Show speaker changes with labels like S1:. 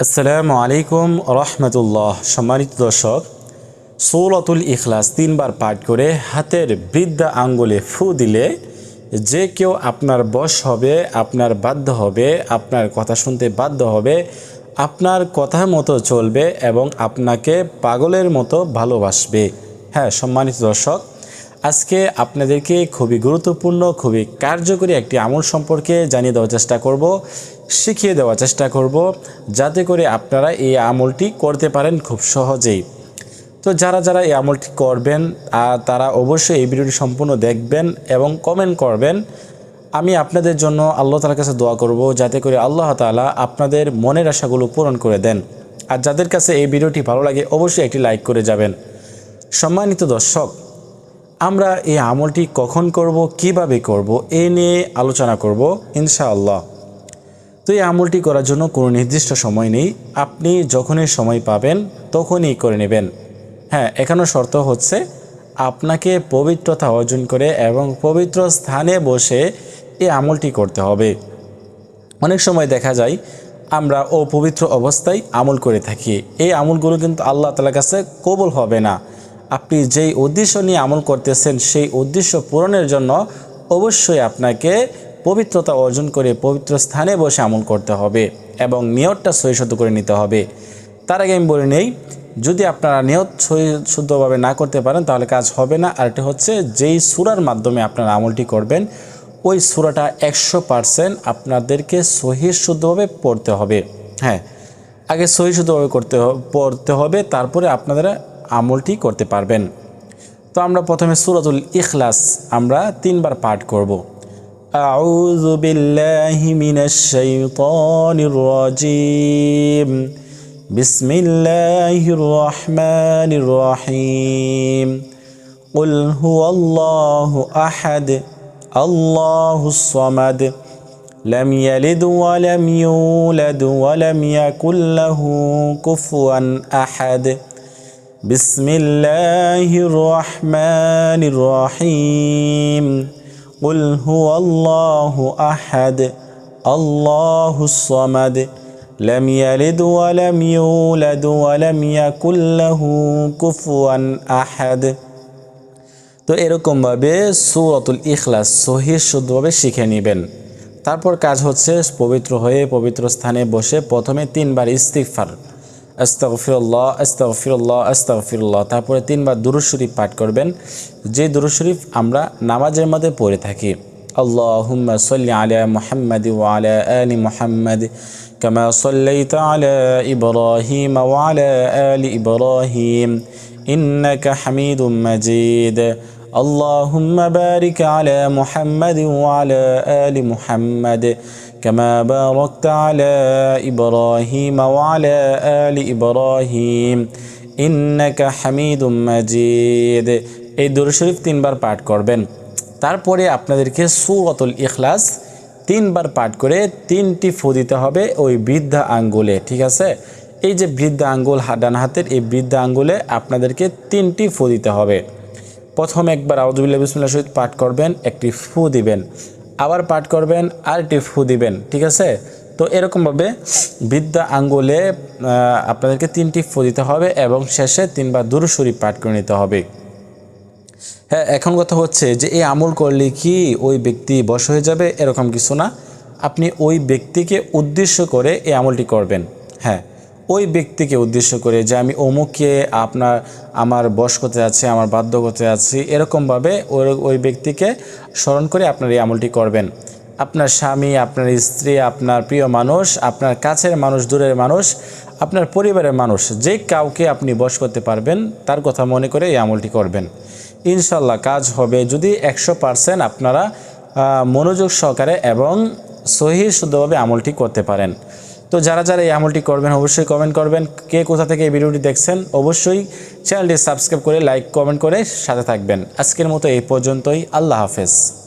S1: আসসালামু আলাইকুম রহমতুল্লাহ। সম্মানিত দর্শক, সৌলতুল ইখলাস তিনবার পাঠ করে হাতের বৃদ্ধা আঙ্গুলে ফু দিলে যে কেউ আপনার বশ হবে, আপনার বাধ্য হবে, আপনার কথা শুনতে বাধ্য হবে, আপনার কথা মতো চলবে এবং আপনাকে পাগলের মতো ভালোবাসবে। হ্যাঁ সম্মানিত দর্শক আজকে আপনাদেরকে খুবই গুরুত্বপূর্ণ, খুবই কার্যকরী একটি আমল সম্পর্কে জানিয়ে দেওয়ার চেষ্টা করব, শিখিয়ে দেওয়ার চেষ্টা করব, যাতে করে আপনারা এই আমলটি করতে পারেন খুব সহজেই। তো যারা যারা এই আমলটি করবেন তারা অবশ্যই এই ভিডিওটি সম্পূর্ণ দেখবেন এবং কমেন্ট করবেন। আমি আপনাদের জন্য আল্লাহ তালার কাছে দোয়া করব, যাতে করে আল্লাহ তাআলা আপনাদের মনের আশাগুলো পূরণ করে দেন। আর যাদের কাছে এই ভিডিওটি ভালো লাগে, অবশ্যই একটি লাইক করে যাবেন। সম্মানিত দর্শক আমরা এই আমলটি কখন করব, কীভাবে করব, এ নিয়ে আলোচনা করব, ইনশাআল্লাহ। তো এই আমলটি করার জন্য কোনো নির্দিষ্ট সময় নেই। আপনি যখনই সময় পাবেন, তখনই করে নেবেন। হ্যাঁ এখানে শর্ত হচ্ছে আপনাকে পবিত্রতা অর্জন করে এবং পবিত্র স্থানে বসে এই আমলটি করতে হবে। অনেক সময় দেখা যায় আমরা অপবিত্র অবস্থায় আমল করে থাকি। এই আমলগুলো কিন্তু আল্লাহ তালার কাছে কবল হবে না। আপনি যেই উদ্দেশ্য নিয়ে আমল করতেছেন, সেই উদ্দেশ্য পূরণের জন্য অবশ্যই আপনাকে পবিত্রতা অর্জন করে পবিত্র স্থানে বসে আমল করতে হবে এবং নিয়তটা সহি শুদ্ধ করে নিতে হবে। তার আগে আমি বলে নেই, যদি আপনারা নিয়ত শুদ্ধভাবে না করতে পারেন, তাহলে কাজ হবে না। আর এটা হচ্ছে, যেই সুরার মাধ্যমে আপনারা আমলটি করবেন, ওই সুরাটা একশো পারসেন্ট আপনাদেরকে সহি শুদ্ধভাবে পড়তে হবে। হ্যাঁ আগে সহি শুদ্ধভাবে করতে পড়তে হবে, তারপরে আপনারা আমলটি করতে পারবেন তো আমরা প্রথমে সুরাতুল ইখলাস আমরা তিনবার পাঠ করব أعوذ بالله من الشيطان الرجيم بسم الله الرحمن الرحيم قل هو الله أحد الله الصمد لم يلد ولم يولد ولم يكن له كفوا أحد بسم الله الرحمن الرحيم قل هو الله أحد الله الصمد لم يلد ولم يولد ولم يكن له كفوا أحد তো এরকমভাবে সূরাতুল ইখলাস সহি শুদ্ধভাবে শিখে নেবেন তারপর কাজ হচ্ছে পবিত্র হয়ে পবিত্র স্থানে বসে প্রথমে তিনবার ইস্তিগফার আস্তাগফিরুল্লাহ আস্তাগফিরুল্লাহ আস্তাগফিরুল্লাহ তারপরে তিনবার দুরূদ শরীফ পাঠ করবেন যে দুরূদ শরীফ আমরা নামাজের মধ্যে পড়ে থাকি আল্লাহুম্মা সাল্লি আলা মুহাম্মাদি ওয়া আলা আলি মুহাম্মাদ كما صليت على إبراهيم وعلى آل إبراهيم إنك حميد مجيد اللهم بارك على محمد وعلى آل محمد كما باركت على إبراهيم وعلى آل إبراهيم إنك حميد مجيد এই দুরূদ শরীফ তিনবার পাঠ করবেন তারপরে আপনাদেরকে সূরাতুল ইখলাস তিনবার পাঠ করে তিনটি ফু দিতে হবে ওই বৃদ্ধা আঙ্গুলে ঠিক আছে এই যে বৃদ্ধা আঙ্গুল হা- ডান হাতের এই বৃদ্ধা আঙ্গুলে আপনাদেরকে তিনটি ফু দিতে হবে প্রথম একবার আউজুবিল্লাহ বিসমিল্লাহ সহিত পাঠ করবেন একটি ফু দিবেন আবার পাঠ করবেন, আর একটি ফু দিবেন, ঠিক আছে? তো এরকমভাবে বৃদ্ধা আঙ্গুলে আপনাদেরকে তিনটি ফু দিতে হবে এবং শেষে তিনবার দুরুশরী পাঠ করে নিতে হবে। হ্যাঁ এখন কথা হচ্ছে যে এই আমল করলে কি ওই ব্যক্তি বশ হয়ে যাবে? এরকম কিছু না। আপনি ওই ব্যক্তিকে উদ্দেশ্য করে এই আমলটি করবেন। হ্যাঁ ওই ব্যক্তিকে উদ্দেশ্য করে যে আমি অমুককে আপনার, আমার বশ করতে যাচ্ছি আমার বাধ্য করতে যাচ্ছি এরকমভাবে ওই ওই ব্যক্তিকে স্মরণ করে আপনার এই আমলটি করবেন। আপনার স্বামী, আপনার স্ত্রী, আপনার প্রিয় মানুষ, আপনার কাছের মানুষ, দূরের মানুষ, আপনার পরিবারের মানুষ, যে কাউকে আপনি বশ করতে পারবেন, তার কথা মনে করে এই আমলটি করবেন। ইনশাল্লাহ কাজ হবে যদি একশো পারসেন্ট আপনারা মনোযোগ সহকারে এবং সহি শুদ্ধভাবে আমলটি করতে পারেন। তো যারা যারা এই আমলটি করবেন, অবশ্যই কমেন্ট করবেন। কে কোথা থেকে এই ভিডিওটি দেখছেন, অবশ্যই চ্যানেলটি সাবস্ক্রাইব করে লাইক কমেন্ট করে সাথে থাকবেন। আজকের মতো এই পর্যন্তই। আল্লাহ হাফেজ।